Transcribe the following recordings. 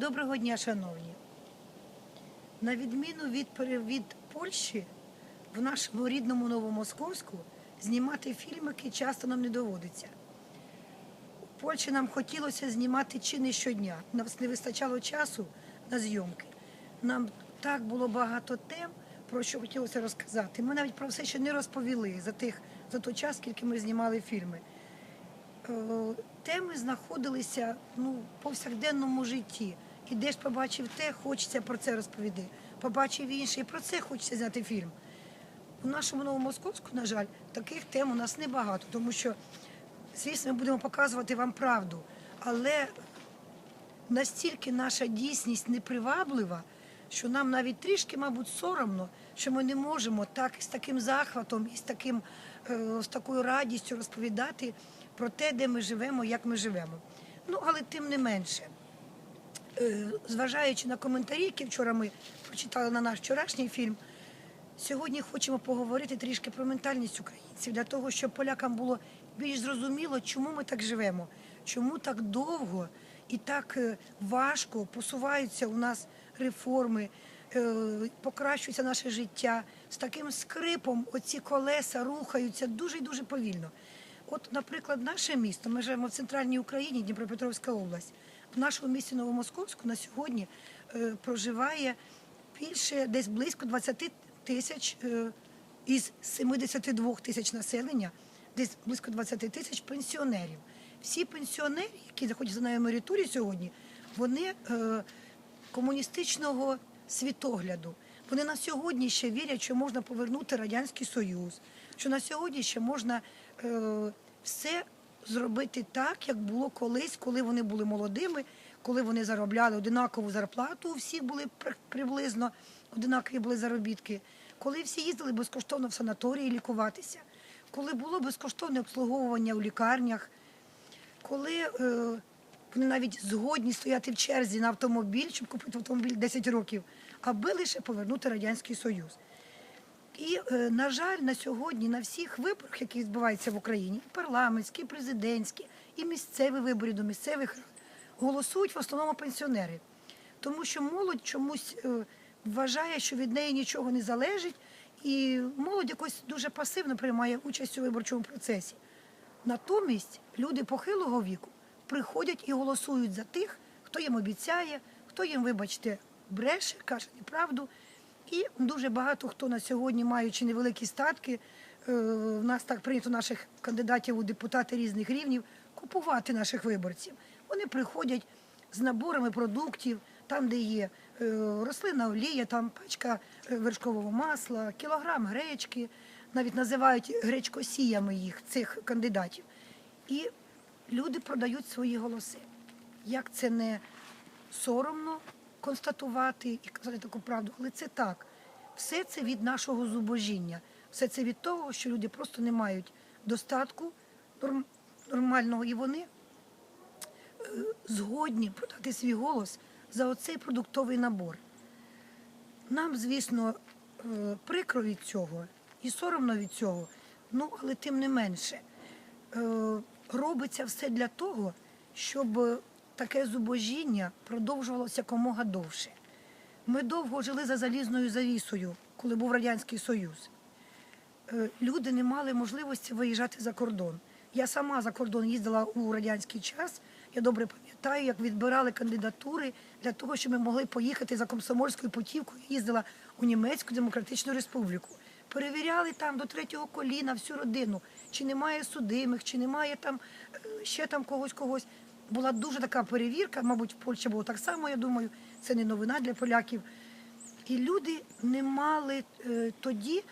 Доброго дня, шановні. На відміну від, від Польщі, в нашому рідному Новомосковську знімати фільмики часто нам не доводиться. У Польщі нам хотілося знімати чи не щодня. Нам не вистачало часу на зйомки. Нам так було багато тем, про що хотілося розказати. Ми навіть про все ще не розповіли за, тих, за той час, скільки ми знімали фільми. Е, теми знаходилися ну, в повсякденному житті. Ідеш, побачив те, хочеться про це розповіти. Побачив інше, і про це хочеться зняти фільм. У нашому Новомосковську, на жаль, таких тем у нас небагато, тому що, звісно, ми будемо показувати вам правду. Але настільки наша дійсність неприваблива, що нам навіть трішки, мабуть, соромно, що ми не можемо так з таким захватом і з, таким, е, з такою радістю розповідати про те, де ми живемо, як ми живемо. Ну, але тим не менше, зважаючи на коментарі, які вчора ми прочитали на наш вчорашній фільм, Сьогодні хочемо поговорити трішки про ментальність українців для того, щоб полякам було більш зрозуміло, чому ми так живемо, чому так довго і так е, важко посуваються у нас реформи, е, покращується наше життя. З таким скрипом оці колеса рухаються дуже і дуже повільно. От, наприклад, наше місто, ми живемо в центральній Україні, Дніпропетровська область. В нашому місті Новомосковську на сьогодні е, проживає більше десь близько 20 тисяч е, із 72 тисяч населення, десь близько 20 тисяч пенсіонерів. Всі пенсіонери, які знаходяться на емеритурі сьогодні, вони е, комуністичного світогляду. Вони на сьогодні ще вірять, що можна повернути Радянський Союз, що на сьогодні ще можна все зробити так, як було колись, коли вони були молодими, коли вони заробляли одинакову зарплату, у всіх були при- приблизно одинакові були заробітки, коли всі їздили безкоштовно в санаторії лікуватися, коли було безкоштовне обслуговування у лікарнях, коли е, вони навіть згодні стояти в черзі на автомобіль, щоб купити автомобіль 10 років, аби лише повернути Радянський Союз. І, е, на жаль, на сьогодні на всіх виборах, які відбуваються в Україні, і парламентські, і президентські, і місцеві вибори до місцевих рад, голосують в основному пенсіонери. Тому що молодь чомусь е, вважає, що від неї нічого не залежить, і молодь якось дуже пасивно приймає участь у виборчому процесі. Натомість люди похилого віку приходять і голосують за тих, хто їм обіцяє, хто їм, вибачте, бреше, каже неправду. І дуже багато хто на сьогодні, маючи невеликі статки, е, в нас так прийнято наших кандидатів у депутати різних рівнів, купувати наших виборців. Вони приходять з наборами продуктів, там, де є е, рослинна олія, там пачка е, вершкового масла, кілограм гречки, навіть називають гречкосіями їх, цих кандидатів. І люди продають свої голоси. Як це не соромно констатувати і казати таку правду, але це так. Все це від нашого зубожіння, все це від того, що люди просто не мають достатку нормального, і вони е, згодні продати свій голос за оцей продуктовий набор. Нам, звісно, е, прикро від цього і соромно від цього, ну але тим не менше е, робиться все для того, щоб таке зубожіння продовжувалося якомога довше. Ми довго жили за залізною завісою, коли був Радянський Союз. Е, Люди не мали можливості виїжджати за кордон. Я сама за кордон їздила у радянський час. Я добре пам'ятаю, як відбирали кандидатури для того, щоб ми могли поїхати за комсомольською путівкою. Їздила у Німецьку Демократичну Республіку. Перевіряли там до третього коліна всю родину, чи немає судимих, чи немає там е, ще там когось когось. Була дуже така перевірка, мабуть, в Польщі було так само, я думаю, це не новина для поляків. І люди не мали е, тоді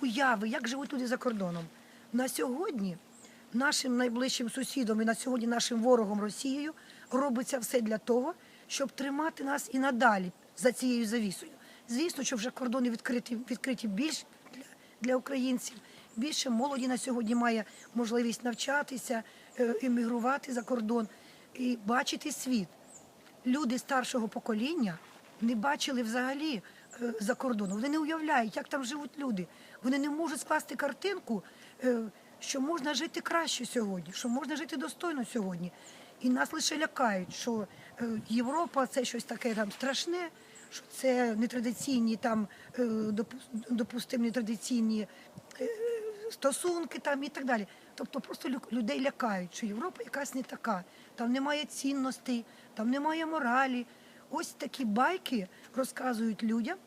уяви, як живуть люди за кордоном. На сьогодні нашим найближчим сусідом і на сьогодні нашим ворогом Росією робиться все для того, щоб тримати нас і надалі за цією завісою. Звісно, що вже кордони відкриті, відкриті більш для, для українців. Більше молоді на сьогодні має можливість навчатися, е, емігрувати за кордон і бачити світ люди старшого покоління не бачили взагалі е, за кордоном. Вони не уявляють, як там живуть люди. Вони не можуть скласти картинку, е, що можна жити краще сьогодні, що можна жити достойно сьогодні. І нас лише лякають, що е, Європа це щось таке там страшне, що це нетрадиційні там допустимо, нетрадиційні стосунки там і так далі. Тобто просто лю- людей лякають, що Європа якась не така, там немає цінностей, там немає моралі. Ось такі байки розказують людям,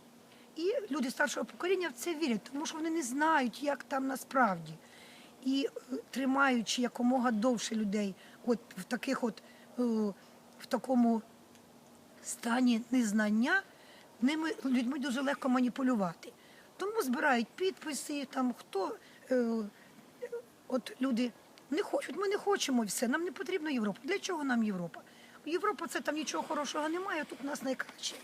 і люди старшого покоління в це вірять, тому що вони не знають, як там насправді. І е, тримаючи якомога довше людей, от в таких от е, в такому стані незнання, ними людьми дуже легко маніпулювати. Тому збирають підписи, там хто от люди не хочуть, ми не хочемо все. Нам не потрібна Європа. Для чого нам Європа? Європа це там нічого хорошого немає, тут у нас найкраще.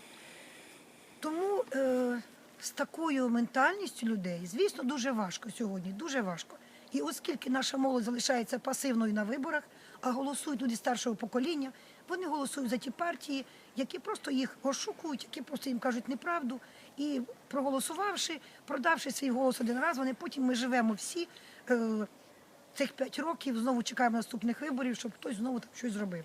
Тому е, з такою ментальністю людей, звісно, дуже важко сьогодні, дуже важко. І оскільки наша молодь залишається пасивною на виборах, а голосують люди старшого покоління, вони голосують за ті партії, які просто їх ошукують, які просто їм кажуть неправду. І проголосувавши, продавши свій голос один раз, вони потім ми живемо всі е, цих п'ять років, знову чекаємо наступних виборів, щоб хтось знову там щось зробив.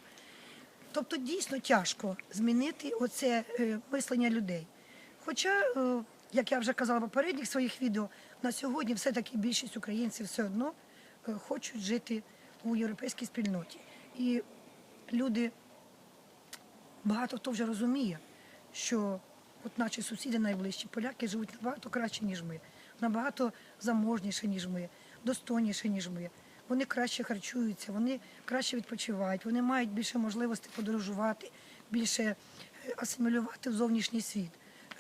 Тобто дійсно тяжко змінити оце е, мислення людей. Хоча, е, як я вже казала в попередніх своїх відео, на сьогодні все-таки більшість українців все одно е, хочуть жити у європейській спільноті. І люди, багато хто вже розуміє, що от наші сусіди найближчі поляки живуть набагато краще, ніж ми, набагато заможніше, ніж ми, достойніше, ніж ми. Вони краще харчуються, вони краще відпочивають, вони мають більше можливостей подорожувати, більше е, асимілювати в зовнішній світ,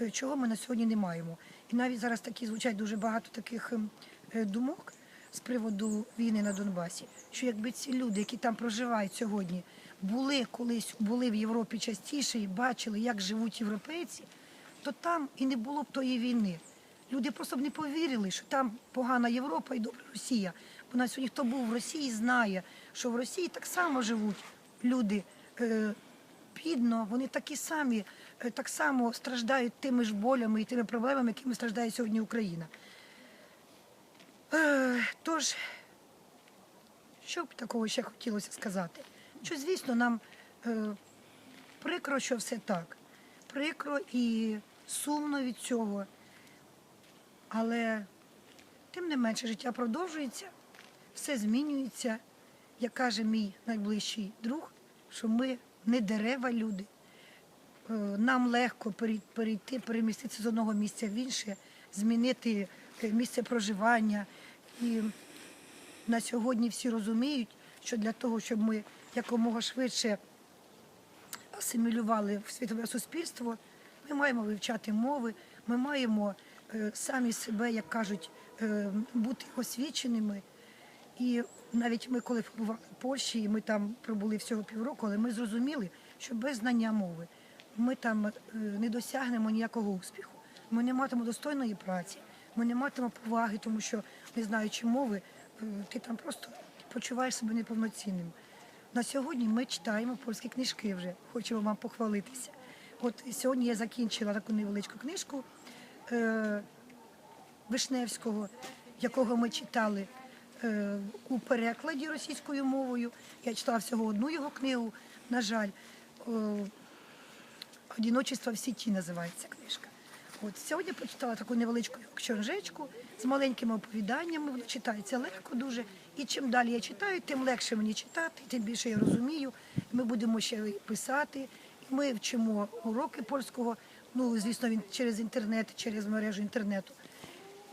е, чого ми на сьогодні не маємо. І навіть зараз такі звучать дуже багато таких ем, е, думок з приводу війни на Донбасі, що якби ці люди, які там проживають сьогодні, були колись були в Європі частіше і бачили, як живуть європейці, то там і не було б тої війни. Люди просто б не повірили, що там погана Європа і добра Росія. Бо на сьогодні хто був в Росії, знає, що в Росії так само живуть люди е, бідно, вони такі самі, е, так само страждають тими ж болями і тими проблемами, якими страждає сьогодні Україна. Е, тож, що б такого ще хотілося сказати? Що, звісно, нам прикро, що все так. Прикро і сумно від цього. Але тим не менше життя продовжується, все змінюється. Як каже мій найближчий друг, що ми не дерева люди. Е, Нам легко перейти, переміститися з одного місця в інше, змінити е, місце проживання. І на сьогодні всі розуміють, що для того, щоб ми якомога швидше асимілювали в світове суспільство, ми маємо вивчати мови, ми маємо е, самі себе, як кажуть, е, бути освіченими. І навіть ми, коли побували в Польщі, і ми там пробули всього півроку, але ми зрозуміли, що без знання мови ми там е, не досягнемо ніякого успіху. Ми не матимемо достойної праці, ми не матимемо поваги, тому що, не знаючи мови, ти там просто почуваєш себе неповноцінним. На сьогодні ми читаємо польські книжки вже, хочемо вам похвалитися. От сьогодні я закінчила таку невеличку книжку е, Вишневського, якого ми читали е, у перекладі російською мовою. Я читала всього одну його книгу, на жаль. Е, Одіночество в сіті називається книжка. От сьогодні прочитала таку невеличку книжечку з маленькими оповіданнями. Воно читається легко дуже. І чим далі я читаю, тим легше мені читати, тим більше я розумію. Ми будемо ще писати. Ми вчимо уроки польського. Ну, звісно, він через інтернет, через мережу інтернету.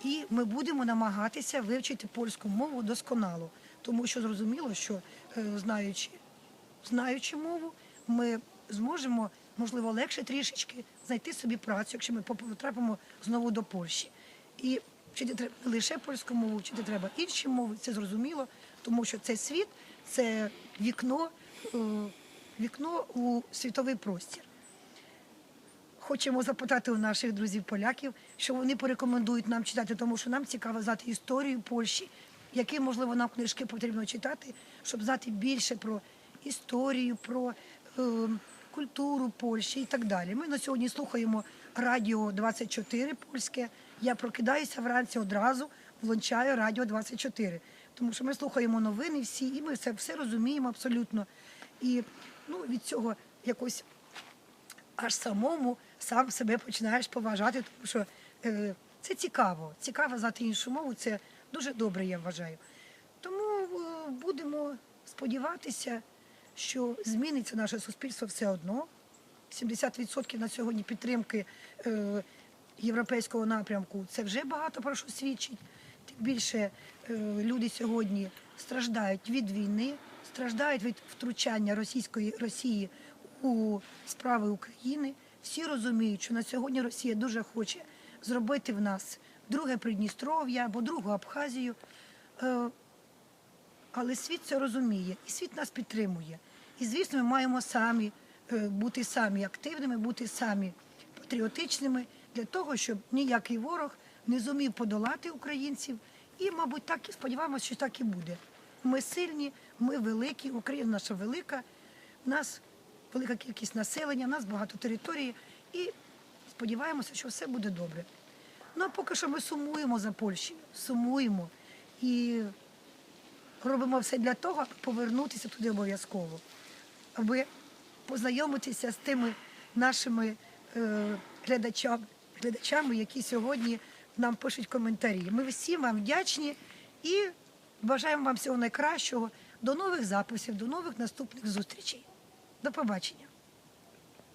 І ми будемо намагатися вивчити польську мову досконало, тому що зрозуміло, що е, знаючи, знаючи мову, ми зможемо, можливо, легше трішечки знайти собі працю, якщо ми потрапимо знову до Польщі. І вчити треба не лише польську мову, вчити треба інші мови, це зрозуміло, тому що цей світ це вікно, е, вікно у світовий простір. Хочемо запитати у наших друзів-поляків, що вони порекомендують нам читати, тому що нам цікаво знати історію Польщі, які, можливо, нам книжки потрібно читати, щоб знати більше про історію, про е, культуру Польщі і так далі. Ми на сьогодні слухаємо радіо 24 польське. Я прокидаюся вранці одразу, влучаю радіо 24, тому що ми слухаємо новини всі, і ми все, все розуміємо абсолютно. І ну, від цього якось аж самому сам себе починаєш поважати, тому що е, це цікаво. Цікаво знати іншу мову, це дуже добре, я вважаю. Тому е, будемо сподіватися, що зміниться наше суспільство все одно. 70% на сьогодні підтримки е, європейського напрямку це вже багато про що свідчить. Тим більше е, люди сьогодні страждають від війни, страждають від втручання російської Росії у справи України. Всі розуміють, що на сьогодні Росія дуже хоче зробити в нас друге Придністров'я або другу Абхазію. Е, але світ це розуміє, і світ нас підтримує. І звісно, ми маємо самі е, бути самі активними, бути самі патріотичними для того, щоб ніякий ворог не зумів подолати українців. І, мабуть, так і сподіваємося, що так і буде. Ми сильні, ми великі, Україна наша велика, в нас велика кількість населення, в нас багато території, і сподіваємося, що все буде добре. Ну а поки що ми сумуємо за Польщею, сумуємо і робимо все для того, аби повернутися туди обов'язково, аби познайомитися з тими нашими е, глядачами, глядачами, які сьогодні нам пишуть коментарі. Ми всім вам вдячні і бажаємо вам всього найкращого. До нових записів, до нових наступних зустрічей. До побачення.